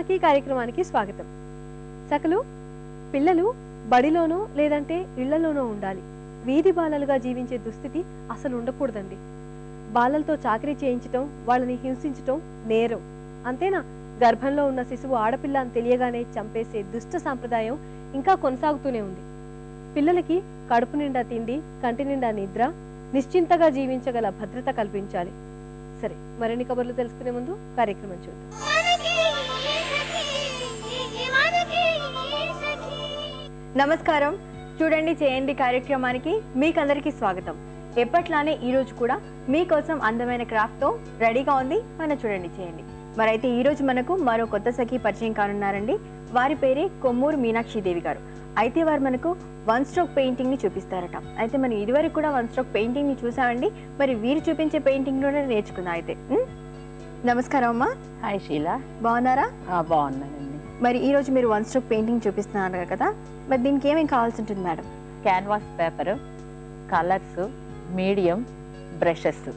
ఈ కార్యక్రమానికి స్వాగతం. సకలు పిల్లలు బడిలోనో లేదంటే ఇళ్ళలోనో ఉండాలి. వీధి బాలలుగా జీవించే దుస్థితి అసలు ఉండకూడదండి. బాలలతో చాకరీ చేయించటం వాళ్ళని హింసించటం నేరం. అంతేనా? గర్భంలో ఉన్న శిశువు ఆడపిల్ల అని తెలియగానే చంపేసే దుష్ట సాంప్రదాయం ఇంకా కొనసాగుతూనే ఉంది. పిల్లలకి కడుపు నిండా తిండి కంటి నిండా నిద్ర నిశ్చింతగా జీవించగల భద్రత కల్పించాలి. సరే మరిన్ని కబుర్లు తెలుసుకునే ముందు కార్యక్రమం చూద్దాం. నమస్కారం. చూడండి చేయండి కార్యక్రమానికి మీకందరికీ స్వాగతం. ఎప్పట్లానే ఈ రోజు కూడా మీకోసం అందమైన క్రాఫ్ట్తో రెడీగా ఉంది. మన చూడండి చేయండి. మరైతే ఈ రోజు మనకు మరో కొత్త సఖి పరిచయం కానున్నారండి. వారి పేరే కొమ్మూరు మీనాక్షి దేవి గారు. అయితే వారు మనకు వన్ స్ట్రోక్ పెయింటింగ్ని చూపిస్తారట. అయితే మనం ఇదివరకు కూడా వన్ స్ట్రోక్ పెయింటింగ్ని చూసామండి. మరి వీరు చూపించే పెయింటింగ్లోనే నేర్చుకుందాం అయితే? నమస్కారం అమ్మా. హాయ్ షీలా బాగున్నారా? బాగున్నానండి. మరి ఈ రోజు మీరు వన్ స్ట్రోక్ పెయింటింగ్ చూపిస్తున్నారు కదా మరి దీనికి ఏమేమి కావాల్సి ఉంటుంది madam? Canvas paper colours medium brushes.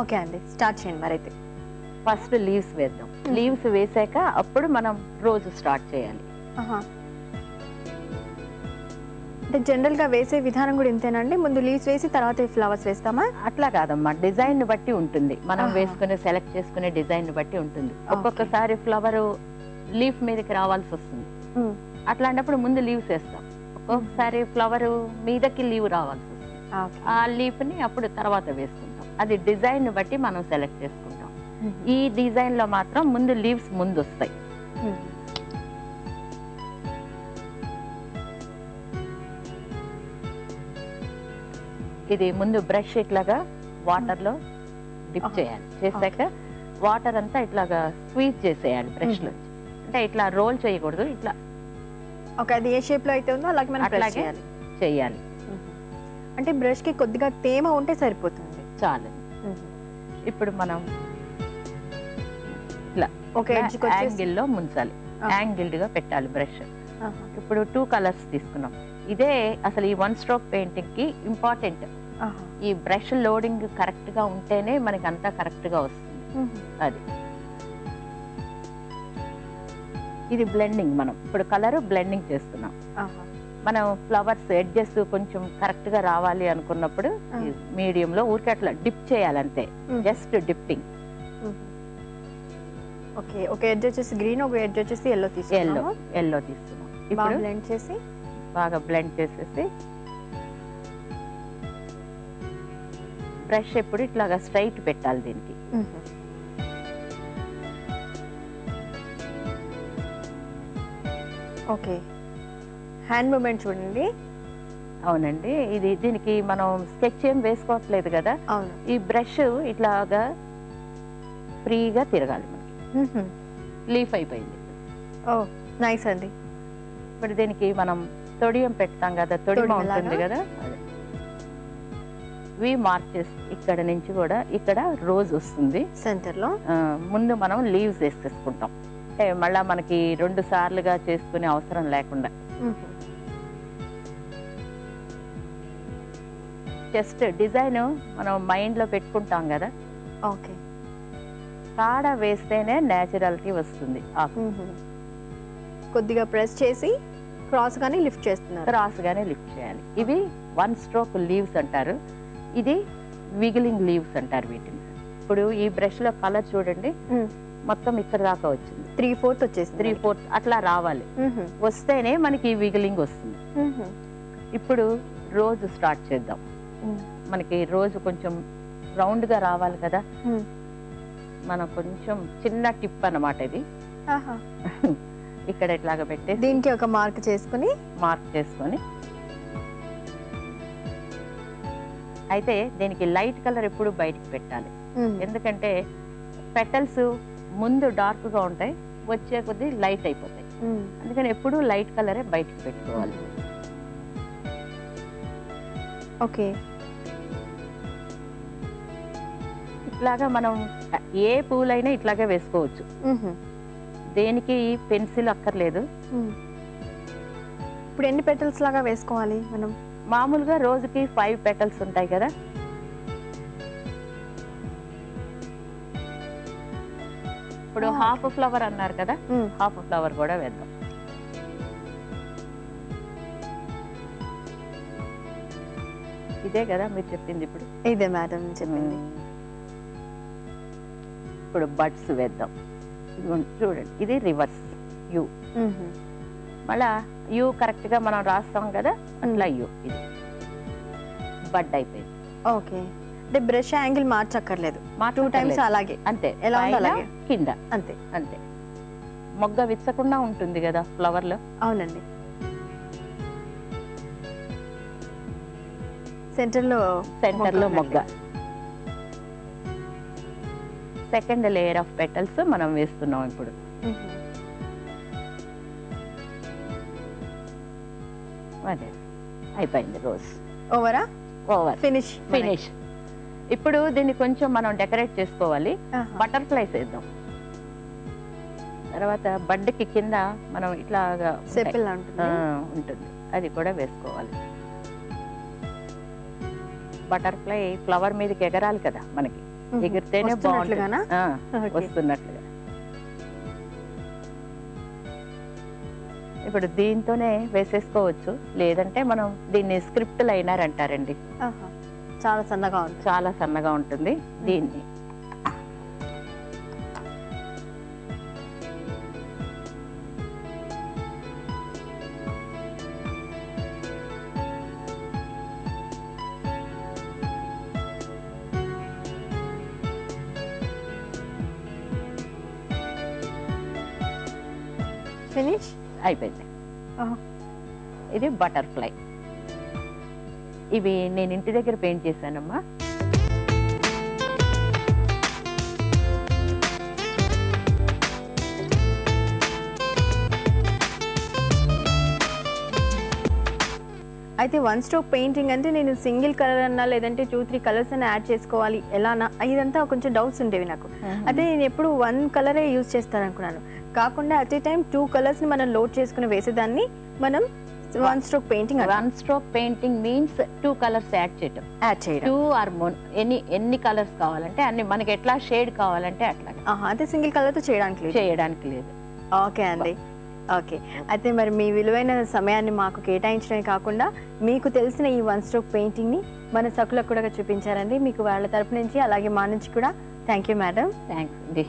Okay అండి స్టార్ట్ చేయండి మరి అయితే ఫస్ట్ లీవ్స్ వేద్దాం. లీవ్స్ వేసాక అప్పుడు మనం రోజు స్టార్ట్ చేయాలి. అంటే జనరల్గా వేసే విధానం కూడా ఇంతేనండి? ముందు లీవ్స్ వేసి తర్వాత ఫ్లవర్స్ వేస్తామా? అట్లా కాదమ్మా డిజైన్ బట్టి ఉంటుంది. మనం. వేసుకునే సెలెక్ట్ చేసుకునే డిజైన్ బట్టి ఉంటుంది. ఒక్కొక్కసారి ఫ్లవర్ లీఫ్ మీదకి రావాల్సి వస్తుంది. అట్లాంటప్పుడు ముందు లీవ్స్ వేస్తాం. ఒక్కొక్కసారి ఫ్లవర్ మీదకి లీవ్ రావాల్సి వస్తుంది. ఆ లీఫ్ని అప్పుడు తర్వాత వేసుకుంటాం. అది డిజైన్ బట్టి మనం సెలెక్ట్ చేసుకుంటాం. ఈ డిజైన్లో మాత్రం ముందు లీవ్స్ ముందు వస్తాయి ఇది ముందు బ్రష్ ఇట్లాగా వాటర్లో డిప్. చేయాలి. చేశాక వాటర్ అంతా ఇట్లాగా స్క్వీజ్ చేసేయాలి బ్రష్లో అంటే ఇట్లా రోల్ చేయకూడదు ఇట్లా. ఓకే అది ఏ షేప్లో అయితే ఉందో అలాగే మనం ప్రెస్ చేయాలి. చేయాలి అంటే బ్రష్కి కొద్దిగా తేమ ఉంటే సరిపోతుంది. చాలు. ఇప్పుడు మనం ఓకే ఎడ్జ్ వచ్చేసి యాంగిల్లో ముంచాలి. ఆహా. యాంగిల్డ్గా పెట్టాలి బ్రష్. ఇప్పుడు టూ కలర్స్ తీసుకున్నాం. ఇదే అసలు ఈ వన్ స్ట్రోక్ పెయింటింగ్కి ఇంపార్టెంట్. ఈ బ్రష్ లోడింగ్ కరెక్ట్గా ఉంటేనే మనకి అంతా కరెక్ట్గా వస్తుంది అది. ఇది బ్లెండింగ్ మనం. ఇప్పుడు కలర్ బ్లెండింగ్ చేస్తున్నాం. మనం ఫ్లవర్స్ ఎడ్జెస్ కొంచెం కరెక్ట్గా రావాలి అనుకున్నప్పుడు ఆ. మీడియం లో ఊరికే అట్లా డిప్ చేయాలంతే. జస్ట్ డిప్పింగ్ ఓకే ఒక ఎడ్జ్ వచ్చేసి గ్రీన్ ఒక ఎడ్జ్ వచ్చేసి ఎల్లో ఎల్లో తీసుకున్నాము ఎల్లో తీసుకున్నాం ఇప్పుడు బ్లెండ్ చేసి? బాగా బ్లెండ్ చేసేసి బ్రష్ ఎప్పుడు ఇట్లాగా స్ట్రైట్ పెట్టాలి దీనికి. ఓకే. హ్యాండ్ మూమెంట్ చూడండి. అవునండి. ఇది దీనికి మనం స్కెచ్ ఏం వేసుకోవట్లేదు కదా. ఈ బ్రష్ ఇట్లాగా ఫ్రీగా తిరగాలి మనకి. లీఫ్ అయిపోయింది. ఓ నైస్ అండి. ఇప్పుడు దీనికి మనం తొడియం పెడతాం కదా తొడిమ తొడిమలాగా? ఉంటుంది కదా. వి మార్క్ చేసి ఇక్కడ నుంచి కూడా ఇక్కడ రోజ్ వస్తుంది. సెంటర్లో ఆ, ముందు మనం లీవ్స్ వేసేసుకుంటాం. అంటే మళ్ళా మనకి రెండు సార్లుగా చేసుకునే అవసరం లేకుండా. జస్ట్ డిజైన్ మనం మైండ్లో పెట్టుకుంటాం కదా. ఓకే కాడ వేస్తేనే నేచురాలిటీ వస్తుంది కొద్దిగా ప్రెస్ చేసి క్రాస్ గానీ లిఫ్ట్ చేస్తున్నారు. క్రాస్ గానే లిఫ్ట్ చేయాలి. ఇవి వన్ స్ట్రోక్ లీవ్స్ అంటారు. ఇది విగిలింగ్ లీవ్స్ అంటారు వీటిని. ఇప్పుడు ఈ బ్రష్లో కలర్ చూడండి. మొత్తం ఇక్కడ దాకా వచ్చింది. త్రీ ఫోర్త్ వచ్చేసి త్రీ ఫోర్త్ అట్లా రావాలి. వస్తేనే మనకి విగిలింగ్ వస్తుంది. ఇప్పుడు రోజు స్టార్ట్ చేద్దాం. మనకి రోజు కొంచెం రౌండ్గా రావాలి కదా. మనం కొంచెం చిన్న టిప్ అన్నమాట ఇది. ఇక్కడ ఇట్లాగా పెట్టేసి దీనికి ఒక మార్క్ చేసుకుని మార్క్ చేసుకొని అయితే దీనికి లైట్ కలర్ ఎప్పుడు బయటికి పెట్టాలి. ఎందుకంటే పెటల్స్ ముందు డార్క్గా ఉంటాయి వచ్చే కొద్దీ లైట్ అయిపోతాయి. అందుకని ఎప్పుడు లైట్ కలరే బయటికి పెట్టుకోవాలి. ఓకే. ఇట్లాగా మనం ఏ పూలైనా ఇట్లాగే వేసుకోవచ్చు. దేనికి పెన్సిల్ అక్కర్లేదు. ఇప్పుడు ఎన్ని పెటల్స్ లాగా వేసుకోవాలి మనం? మామూలుగా రోజుకి ఫైవ్ పెటల్స్ ఉంటాయి కదా. ఇప్పుడు హాఫ్ ఫ్లవర్ అన్నారు కదా. హాఫ్ ఫ్లవర్ కూడా వేద్దాం. ఇదే కదా మీరు చెప్పింది ఇప్పుడు? ఇదే మేడం చెప్పింది. ఇప్పుడు బడ్స్ వేద్దాం. చూడండి ఇది రివర్స్ యూ. మళ్ళా యూ కరెక్ట్గా మనం రాస్తాం కదా అట్లా యూ ఇది. బడ్ అయిపోయింది. ఓకే. అంటే బ్రష్ యాంగిల్ మార్చక్కర్లేదు. టూ. టైమ్స్ అలాగే. అంతే. ఎలా అలాగే. కింద. అంతే. అంతే. మొగ్గ విచ్చకుండా ఉంటుంది కదా ఫ్లవర్లో అవునండి. సెంటర్లో సెంటర్లో మొగ్గ. సెకండ్ లేయర్ ఆఫ్ పెటల్స్ మనం వేస్తున్నాం ఇప్పుడు. అదే. అయిపోయింది రోజ్. ఓవరా? ఓవర్. ఫినిష్. ఫినిష్. ఇప్పుడు దీన్ని కొంచెం మనం డెకరేట్ చేసుకోవాలి. ఆహా. బటర్ఫ్లైస్ వేద్దాం తర్వాత బడ్కి కింద మనం ఇట్లాగా ఉంటుంది. అది కూడా వేసుకోవాలి. బటర్ఫ్లై ఫ్లవర్ మీదకి ఎగరాలి కదా మనకి. ఎగిరితేనే బాగుంటుంది. వస్తున్నట్లుగా. ఇప్పుడు దీంతోనే వేసేసుకోవచ్చు. లేదంటే మనం దీన్ని స్క్రిప్ట్ లైనర్ అంటారండి. చాలా సన్నగా ఉంటుంది. చాలా సన్నగా ఉంటుంది. దీన్ని. ఫినిష్ అయిపోయింది. ఇది బటర్ఫ్లై. ఇవి నేను ఇంటి దగ్గర పెయింట్ చేశానమ్మా. అయితే వన్ స్ట్రోక్ పెయింటింగ్ అంటే నేను సింగిల్ కలర్ అన్నా లేదంటే టూ త్రీ కలర్స్ అన్నా యాడ్ చేసుకోవాలి ఎలానా ఇదంతా కొంచెం డౌట్స్ ఉండేవి నాకు. అయితే నేను ఎప్పుడు వన్ కలరే యూజ్ చేస్తాను అనుకున్నాను కాకుండా అట్ ఏ టైం టూ కలర్స్ని మనం లోడ్ చేసుకుని వేసేదాన్ని మనం one stroke painting one stroke painting means two colours add చేయటం. యాడ్ చేయడం. టూ ఆర్ మోన్ ఎన్ని ఎన్ని కలర్స్ కావాలంటే అన్ని మనకి ఎట్లా షేడ్ కావాలంటే అట్లా అయితే సింగిల్ కలర్తో చేయడానికి లేదు? చేయడానికి లేదు. ఓకే అండి. ఓకే. అయితే మరి మీ విలువైన సమయాన్ని మాకు కేటాయించడమే కాకుండా మీకు తెలిసిన ఈ వన్ స్ట్రోక్ పెయింటింగ్ని మన సకులకు కూడా చూపించారండి. మీకు వాళ్ళ తరపు నుంచి అలాగే మా నుంచి కూడా. థ్యాంక్ యూ మేడం థ్యాంక్స్ అండి.